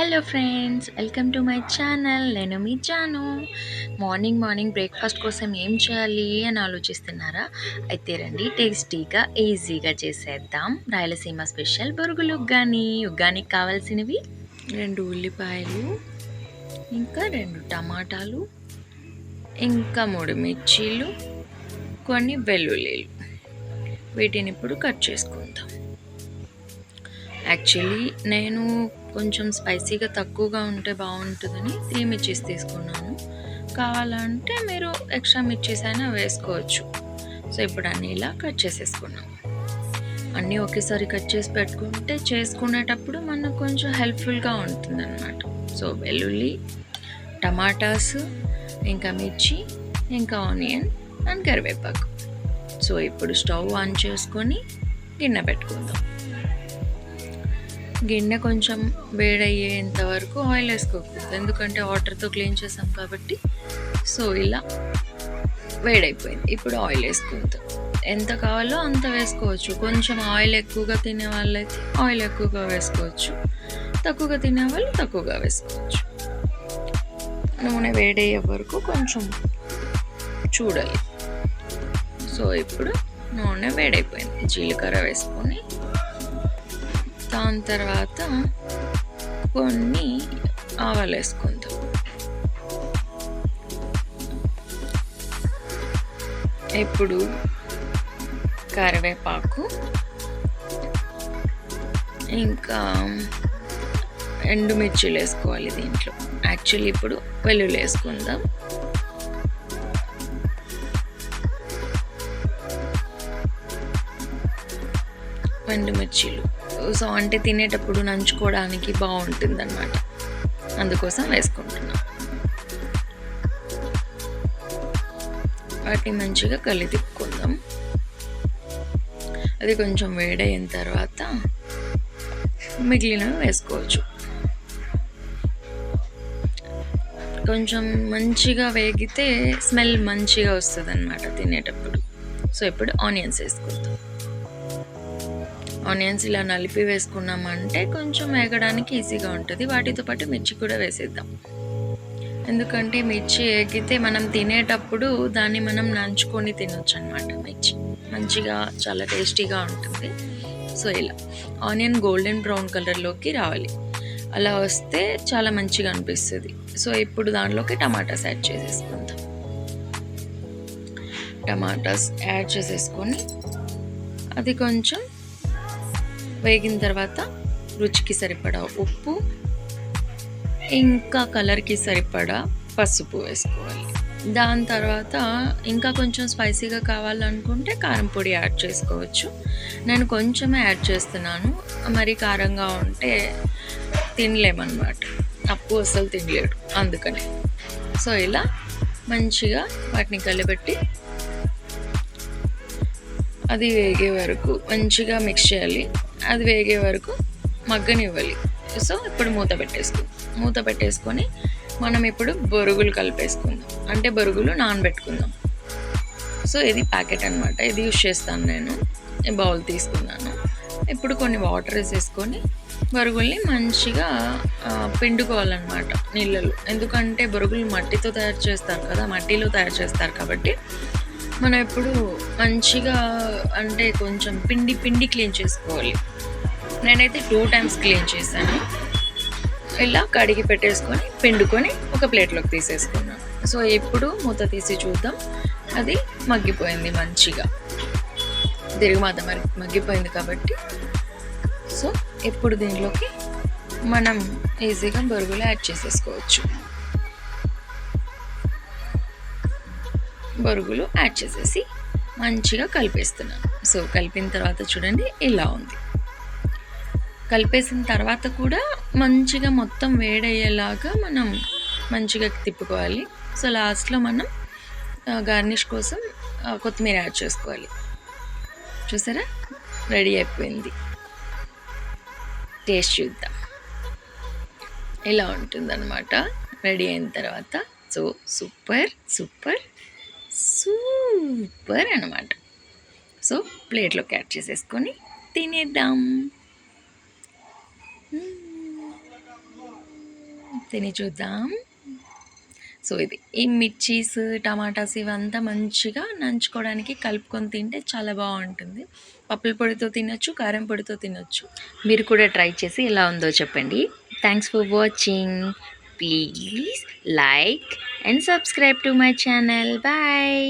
Hello friends welcome to my channel నేను మీ Janu. Morning morning breakfast కోసం ఏం చేయాలి అని ఆలోచిస్తున్నారా? అయితే రండి టేస్టీగా ఈజీగా చేసేద్దాం. రాయలసీమ స్పెషల్ బొరుగులు ఉగ్గాని. ఉగ్గానికి కావాల్సినవి? రెండు ఉల్లిపాయలు ఇంకా రెండు టమాటాలు ఇంకా మూడు మిర్చీలు కొన్ని వెల్లుల్లిలు. వీటిని ఇప్పుడు కట్ చేసుకుందాం. యాక్చువల్లీ నేను కొంచెం స్పైసీగా తక్కువగా ఉంటే బాగుంటుందని త్రీ మిర్చీస్ తీసుకున్నాను. కావాలంటే మీరు ఎక్స్ట్రా మిర్చీస్ అయినా వేసుకోవచ్చు. సో ఇప్పుడు అన్నీ ఇలా కట్ చేసేసుకున్నాం. అన్నీ ఒకేసారి కట్ చేసి పెట్టుకుంటే చేసుకునేటప్పుడు మనకు కొంచెం హెల్ప్ఫుల్గా ఉంటుంది అనమాట సో వెల్లుల్లి టమాటాస్ ఇంకా మిర్చి ఇంకా ఆనియన్ అండ్ కరివేపాకు. సో ఇప్పుడు స్టవ్ ఆన్ చేసుకొని గిన్నె పెట్టుకుందాం. గిన్నె కొంచెం వేడయ్యేంత వరకు ఆయిల్ వేసుకోకూడదు. ఎందుకంటే వాటర్తో క్లీన్ చేసాం కాబట్టి. సో ఇలా వేడైపోయింది. ఇప్పుడు ఆయిల్ వేసుకుందాం. ఎంత కావాలో అంత వేసుకోవచ్చు. కొంచెం ఆయిల్ ఎక్కువగా తినే వాళ్ళైతే ఆయిల్ ఎక్కువగా వేసుకోవచ్చు. తక్కువగా తినే వాళ్ళు తక్కువగా వేసుకోవచ్చు. నూనె వేడయ్యే వరకు కొంచెం చూడాలి. సో ఇప్పుడు నూనె వేడైపోయింది. జీలకర్ర వేసుకొని దాని తర్వాత కొన్ని ఆవాలు వేసుకుందాం ఇప్పుడు కరివేపాకు ఇంకా ఎండుమిర్చిలు వేసుకోవాలి దీంట్లో. యాక్చువల్లీ ఇప్పుడు వెల్లుల్లి వేసుకుందాం ఎండుమిర్చిలు. సో అంటే తినేటప్పుడు నంచుకోవడానికి బాగుంటుంది అనమాట అందుకోసం వేసుకుంటున్నాం. వాటిని మంచిగా కలి తిప్పుకుందాం. అది కొంచెం వేడైన తర్వాత మిగిలినవి వేసుకోవచ్చు. కొంచెం మంచిగా వేగితే స్మెల్ మంచిగా వస్తుంది అనమాట తినేటప్పుడు. సో ఇప్పుడు ఆనియన్స్ వేసుకుందాం. ఆనియన్స్ ఇలా నలిపి వేసుకున్నామంటే కొంచెం వేగడానికి ఈజీగా ఉంటుంది. వాటితో పాటు మిర్చి కూడా వేసేద్దాం. ఎందుకంటే మిర్చి ఎగితే మనం తినేటప్పుడు దాన్ని మనం నంచుకొని తినొచ్చు అనమాట మిర్చి. మంచిగా చాలా టేస్టీగా ఉంటుంది. సో ఇలా. ఆనియన్ గోల్డెన్ బ్రౌన్ కలర్లోకి రావాలి. అలా వస్తే చాలా మంచిగా అనిపిస్తుంది. సో ఇప్పుడు దానిలోకి టమాటాస్ యాడ్ చేసేసుకుందాం. టమాటాస్ యాడ్ చేసేసుకొని అది కొంచెం వేగిన తర్వాత రుచికి సరిపడా ఉప్పు ఇంకా కలర్కి సరిపడా పసుపు వేసుకోవాలి. దాని తర్వాత ఇంకా కొంచెం స్పైసీగా కావాలనుకుంటే కారం పొడి యాడ్ చేసుకోవచ్చు. నేను కొంచెమే యాడ్ చేస్తున్నాను. మరి కారంగా ఉంటే తినలేమన్నమాట. అప్పు అసలు తినలేడు. అందుకని. సో ఇలా మంచిగా వాటిని కలిపెట్టి అది వేగే వరకు మంచిగా మిక్స్ చేయాలి. అది వేగే వరకు మగ్గనివ్వాలి. సో ఇప్పుడు మూత పెట్టేసుకుందాం మూత పెట్టేసుకొని మనం ఇప్పుడు బొరుగులు కలిపేసుకుందాం. అంటే బొరుగులు నానబెట్టుకుందాం. సో ఇది ప్యాకెట్ అనమాట ఇది యూజ్ చేస్తాను నేను. బౌల్ తీసుకున్నాను. ఇప్పుడు కొన్ని వాటర్ వేసేసుకొని బొరుగుల్ని మంచిగా పిండుకోవాలన్నమాట నీళ్ళలో. ఎందుకంటే బొరుగులు మట్టితో తయారు చేస్తారు కదా మట్టిలో తయారు చేస్తారు కాబట్టి మనం ఎప్పుడు మంచిగా అంటే కొంచెం పిండి పిండి క్లీన్ చేసుకోవాలి. నేనైతే టూ టైమ్స్ క్లీన్ చేశాను. ఇలా కడిగి పెట్టేసుకొని పిండుకొని ఒక ప్లేట్లోకి తీసేసుకున్నాను సో ఇప్పుడు మూత తీసి చూద్దాం. అది మగ్గిపోయింది మంచిగా. తిరుగుమాత మరి మగ్గిపోయింది కాబట్టి. సో ఇప్పుడు దీనిలోకి మనం ఈజీగా బొరుగులు యాడ్ చేసేసుకోవచ్చు. బొరుగులు యాడ్ చేసేసి మంచిగా కలిపేస్తున్నాను. సో కలిపిన తర్వాత చూడండి ఇలా ఉంది. కలిపేసిన తర్వాత కూడా మంచిగా మొత్తం వేడయ్యేలాగా మనం మంచిగా తిప్పుకోవాలి. సో లాస్ట్లో మనం గార్నిష్ కోసం కొత్తిమీర యాడ్ చేసుకోవాలి. చూసారా? రెడీ అయిపోయింది. టేస్ట్ చూద్దాం. ఇలా ఉంటుందన్నమాట. రెడీ అయిన తర్వాత సో సూపర్ సూపర్ సూపర్ అనమాట సో ప్లేట్లోకి యాడ్ చేసేసుకొని తినేద్దాం. తిని చూద్దాం. సో ఇది ఈ మిర్చీస్ టమాటాస్ ఇవంతా మంచిగా నంచుకోవడానికి కలుపుకొని తింటే చాలా బాగుంటుంది. పప్పుల పొడితో తినొచ్చు కారం పొడితో తినొచ్చు. మీరు కూడా ట్రై చేసి ఎలా ఉందో చెప్పండి. Thanks for watching please like and subscribe to my channel bye